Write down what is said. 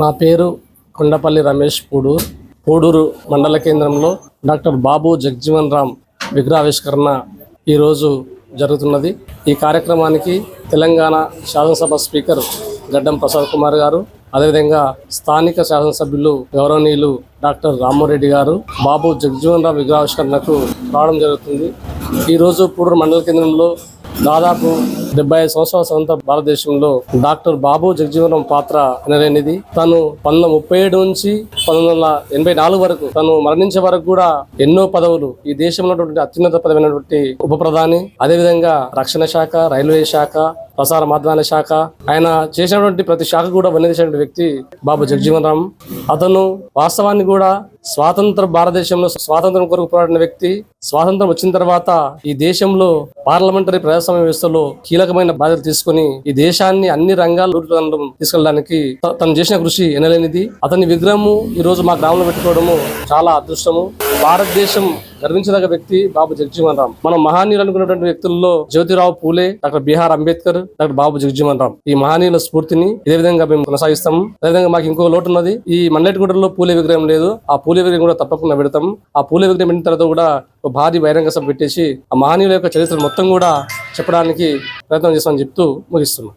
నా పేరు కొండపల్లి రమేష్ పూడూర్. పూడూరు మండల కేంద్రంలో డాక్టర్ బాబు జగ్జీవన్ రామ్ విగ్రహావిష్కరణ ఈరోజు జరుగుతున్నది. ఈ కార్యక్రమానికి తెలంగాణ శాసనసభ స్పీకర్ గడ్డం ప్రసాద్ కుమార్ గారు అదేవిధంగా స్థానిక శాసనసభ్యులు గౌరవనీయులు డాక్టర్ రామారెడ్డి గారు బాబు జగ్జీవన్ రామ్ విగ్రహావిష్కరణకు రావడం జరుగుతుంది. ఈరోజు పూడూరు మండల కేంద్రంలో దాదాపు డెబ్బై ఐదు సంవత్సరాల స్వతంత్ర భారతదేశంలో డాక్టర్ బాబు జగజీవనం పాత్ర అనలేనిది తను పంతొమ్మిది ముప్పై ఏడు నుంచి పంతొమ్మిది వందల ఎనభై నాలుగు వరకు తను మరణించే వరకు కూడా ఎన్నో పదవులు ఈ దేశంలో ఉన్నటువంటి అత్యున్నత పదమైనటువంటి ఉప ప్రధాని అదేవిధంగా రక్షణ శాఖ రైల్వే శాఖ ప్రసార మాధ్యమాల శాఖ. ఆయన చేసినటువంటి ప్రతి శాఖ కూడా వన్నెచేసినటువంటి వ్యక్తి బాబు జగజీవన్ రామ్ అతను వాస్తవాన్ని కూడా స్వాతంత్ర భారతదేశంలో స్వాతంత్రం కొరకు పోరాడిన వ్యక్తి. స్వాతంత్రం వచ్చిన తర్వాత ఈ దేశంలో పార్లమెంటరీ ప్రజాస్వామ్య వ్యవస్థలో కీలక కీలకమైన బాధ్యత తీసుకుని ఈ దేశాన్ని అన్ని రంగాల్లో తీసుకెళ్ళడానికి తను చేసిన కృషి ఎనలేనిది. అతని విగ్రహము ఈ రోజు మా గ్రామంలో పెట్టుకోవడము చాలా అదృష్టము. భారతదేశం గర్వించదగ్గ వ్యక్తి బాబు జగజీవన్ రామ్. మనం మహానీయులు అనుకున్నటువంటి వ్యక్తుల్లో జ్యోతిరావు పూలే డాక్టర్ బిహార్ అంబేద్కర్ డాక్టర్ బాబు జగజీవన్ రామ్. ఈ మహానీయుల స్ఫూర్తిని ఇదే విధంగా మేము కొనసాగిస్తాము. అదేవిధంగా మాకు ఇంకో లోటు ఉన్నది. ఈ మండేటిగూడలో పూలే విగ్రహం లేదు. ఆ పూలే విగ్రహం కూడా తప్పకుండా పెడతాం. ఆ పూలే విగ్రహం పెట్టిన తర్వాత కూడా ఒక భారీ బహిరంగ సభ పెట్టేసి ఆ మహనీయుల యొక్క చరిత్ర మొత్తం కూడా చెప్పడానికి ప్రయత్నం చేస్తామని చెప్తూ ముగిస్తున్నాం.